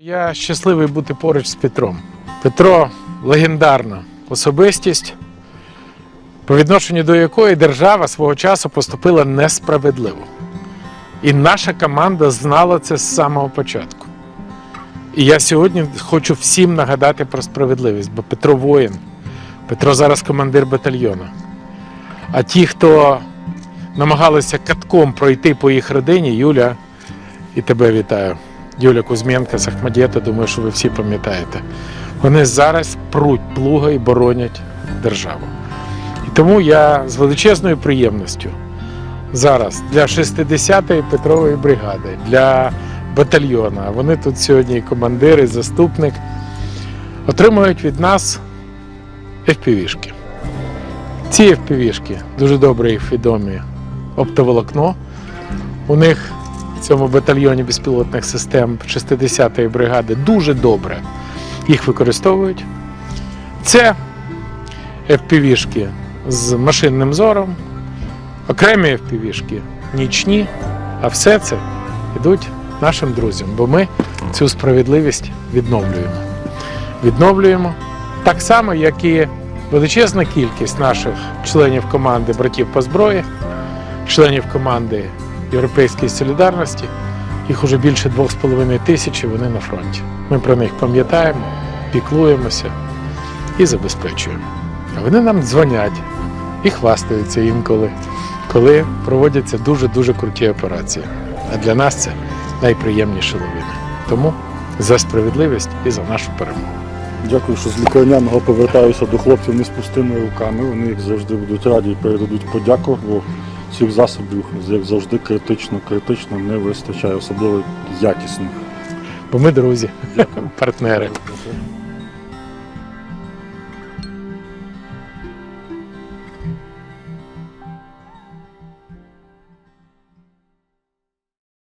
Я щасливий бути поруч з Петром. Петро легендарна особистість, по відношенню до якої держава свого часу поступила несправедливо. І наша команда знала це з самого початку. І я сьогодні хочу всім нагадати про справедливість, бо Петро воїн, Петро зараз командир батальйону. А ті, хто намагалися катком пройти по їх родині, Юля, і тебе вітаю. Юля Кузьменка з Ахмадєта, думаю, що ви всі пам'ятаєте. Вони зараз пруть плуга і боронять державу. І тому я з величезною приємністю зараз для 60-ї Петрової бригади, для батальйону, а вони тут сьогодні і командир, і заступник, отримують від нас FPV-шки. Ці FPV-шки дуже добре їх відомі оптоволокно. У них в цьому батальйоні безпілотних систем 60-ї бригади дуже добре їх використовують. Це FPV-шки з машинним зором, окремі FPV-шки нічні, а все це йдуть нашим друзям, бо ми цю справедливість відновлюємо. Відновлюємо так само, як і величезна кількість наших членів команди братів по зброї, членів команди Європейської солідарності. Їх уже більше 2,5 тисячі, вони на фронті. Ми про них пам'ятаємо, піклуємося і забезпечуємо. А вони нам дзвонять і хвастаються інколи, коли проводяться дуже-дуже круті операції. А для нас це найприємніші новини. Тому за справедливість і за нашу перемогу. Дякую, що з лікарняного повертаюся до хлопців не з пустими руками. Вони як завжди будуть раді і передадуть подяку, бо цих засобів, як завжди, критично, критично не вистачає, особливо якісних. Бо ми друзі, Дякую. партнери.